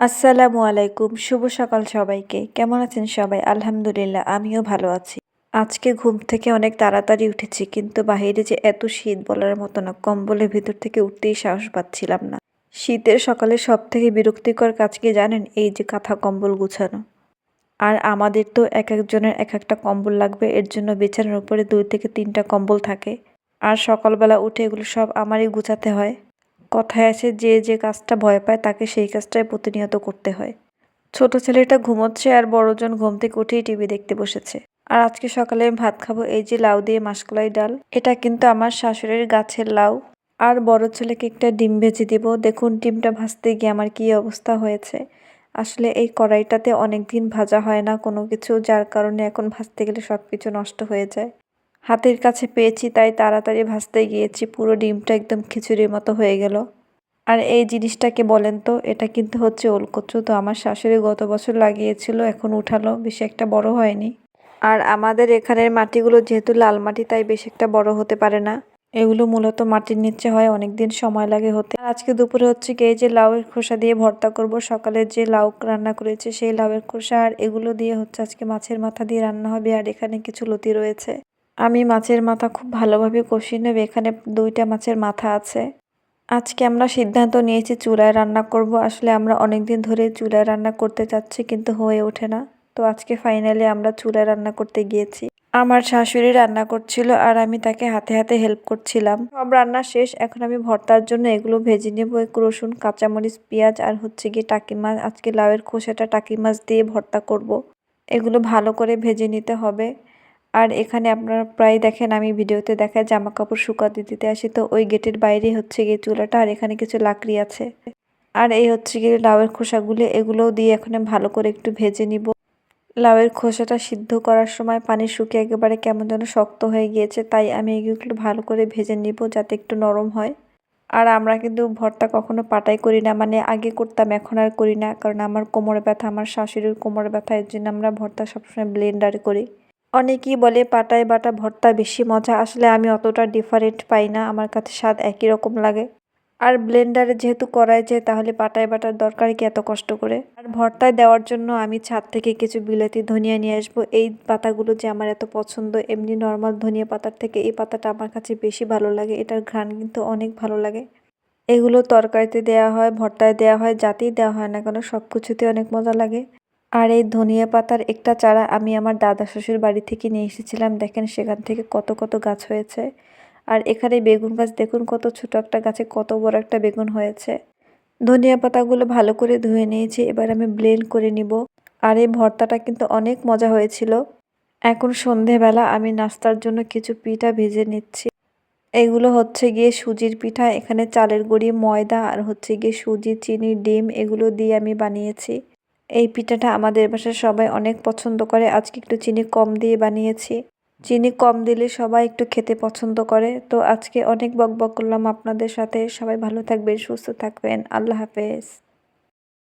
আসসালামু আলাইকুম, শুভ সকাল সবাইকে। কেমন আছেন সবাই? আলহামদুলিল্লাহ, আমিও ভালো আছি। আজকে ঘুম থেকে অনেক তাড়াতাড়ি উঠেছি, কিন্তু বাহিরে যে এত শীত বলার মতো না, কম্বলের ভিতর থেকে উঠতেই সাহস পাচ্ছিলাম না। শীতের সকালে সব থেকে বিরক্তিকর কাজ কি জানেন? এই যে কাঁথা কম্বল গুছানো। আর আমাদের তো এক একজনের এক একটা কম্বল লাগবে, এর জন্য বিছানার উপরে দুই থেকে তিনটা কম্বল থাকে। আর সকালবেলা উঠে এগুলো সব আমারই গুছাতে হয়। কথায় আছে যে যে কাজটা ভয় পায় তাকে সেই কাজটাই প্রতিনিয়ত করতে হয়। ছোট ছেলেটা ঘুমোচ্ছে আর বড়জন ঘুম থেকে উঠেই টিভি দেখতে বসেছে। আর আজকে সকালে আমি ভাত খাব এই যে লাউ দিয়ে মাসকলাই ডাল। এটা কিন্তু আমার শাশুড়ির গাছের লাউ। আর বড় ছেলেকে একটা ডিম ভেজে দিব। দেখুন, ডিমটা ভাজতে গিয়ে আমার কি অবস্থা হয়েছে। আসলে এই কড়াইটাতে অনেক দিন ভাজা হয় না কোনো কিছু, যার কারণে এখন ভাজতে গেলে সব কিছু নষ্ট হয়ে যায়। হাতের কাছে পেয়েছি, তাই তাড়াতাড়ি ভাজতে গিয়েছি। পুরো ডিমটা একদম খিচুড়ির মতো হয়ে গেল। আর এই জিনিসটাকে বলেন তো, এটা কিন্তু হচ্ছে ওলকচু। তো আমার শাশুড়ি গত বছর লাগিয়েছিল, এখন উঠালো, বেশি একটা বড় হয়নি। আর আমাদের এখানের মাটিগুলো যেহেতু লাল মাটি, তাই বেশি একটা বড় হতে পারে না। এগুলো মূলত মাটির নিচে হয় অনেক দিন সময় লাগে হতে। আজকে দুপুরে হচ্ছে কি, এই যে লাউয়ের খোসা দিয়ে ভর্তা করব, সকালে যে লাউ রান্না করেছে, সেই লাউয়ের খোসা আর এগুলো দিয়ে হচ্ছে আজকে মাছের মাথা দিয়ে রান্না হবে। আর এখানে কিছু লতি রয়েছে। আমি মাছের মাথা খুব ভালোভাবে কষিয়ে নেব, এখানে দুইটা মাছের মাথা আছে। আজকে আমরা সিদ্ধান্ত নিয়েছি চুলায় রান্না করব, আসলে আমরা অনেক দিন ধরে চুলায় রান্না করতে চাচ্ছি কিন্তু হয়ে ওঠে না। তো আজকে ফাইনালি আমরা চুলায় রান্না করতে গিয়েছি। আমার শাশুড়ি রান্না করছিল আর আমি তাকে হাতে হাতে হেল্প করছিলাম। সব রান্না শেষ, এখন আমি ভর্তার জন্য এগুলো ভেজে নেব রসুন, কাঁচামরিচ, পেঁয়াজ আর হচ্ছে গিয়ে টাকি মাছ। আজকে লাউয়ের খোসাটা টাকি মাছ দিয়ে ভর্তা করব। এগুলো ভালো করে ভেজে নিতে হবে। আর এখানে আপনারা প্রায় দেখেন, আমি ভিডিওতে দেখায় জামা কাপড় শুকাতে দিতে আসি। তো ওই গেটের বাইরে হচ্ছে গিয়ে চুলাটা আর এখানে কিছু লাকড়ি আছে। আর এই হচ্ছে গিয়ে লাউয়ের খোসাগুলো, এগুলোও দিয়ে এখানে ভালো করে একটু ভেজে নিব। লাউয়ের খোসাটা সিদ্ধ করার সময় পানি শুকিয়ে একেবারে কেমন যেন শক্ত হয়ে গিয়েছে, তাই আমি এগুলো ভালো করে ভেজে নিব যাতে একটু নরম হয়। আর আমরা কিন্তু ভর্তা কখনো পাটাই করি না মানে আগে করতাম, এখন আর করি না। কারণ আমার কোমরে ব্যথা, আমার শাশুড়ির কোমরে ব্যথা, এর জন্য আমরা ভর্তা সবসময় ব্লেন্ডারে করি। অনেকেই বলে পাটায় বাটা ভর্তা বেশি মজা, আসলে আমি অতটা ডিফারেন্ট পাই না, আমার কাছে স্বাদ একই রকম লাগে। আর ব্লেন্ডারে যেহেতু করাই যায় তাহলে পাটায় বাটার দরকার কি এত কষ্ট করে? আর ভর্তায় দেওয়ার জন্য আমি ছাদ থেকে কিছু বিলাতি ধনিয়া নিয়ে আসব। এই পাতাগুলো যে আমার এত পছন্দ, এমনি নর্মাল ধনিয়া পাতার থেকে এই পাতাটা আমার কাছে বেশি ভালো লাগে, এটার ঘ্রাণ কিন্তু অনেক ভালো লাগে। এগুলো তরকারিতে দেওয়া হয়, ভর্তায় দেওয়া হয়, যাতেই দেওয়া হয় না কেন সব কিছুতে অনেক মজা লাগে। আর এই ধনিয়া পাতার একটা চারা আমি আমার দাদা শ্বশুর বাড়ি থেকে নিয়ে এসেছিলাম। দেখেন সেখান থেকে কত কত গাছ হয়েছে। আর এখানে বেগুন গাছ, দেখুন কত ছোট একটা গাছে কত বড় একটা বেগুন হয়েছে। ধনিয়া পাতাগুলো ভালো করে ধুয়ে নিয়েছি, এবার আমি ব্লেন্ড করে নিব। আর এই ভর্তাটা কিন্তু অনেক মজা হয়েছিল। এখন সন্ধেবেলা, আমি নাস্তার জন্য কিছু পিঠা ভেজে নিচ্ছি। এগুলো হচ্ছে গিয়ে সুজির পিঠা, এখানে চালের গুঁড়ি, ময়দা, আর হচ্ছে গিয়ে সুজি, চিনি, ডিম, এগুলো দিয়ে আমি বানিয়েছি। এই পিঠাটা আমাদের বাসায় সবাই অনেক পছন্দ করে। আজকে একটু চিনি কম দিয়ে বানিয়েছি। চিনি কম দিলে সবাই একটু খেতে পছন্দ করে। তো আজকে অনেক বক বক করলাম আপনাদের সাথে। সবাই ভালো থাকবেন, সুস্থ থাকবেন। আল্লাহ হাফেজ।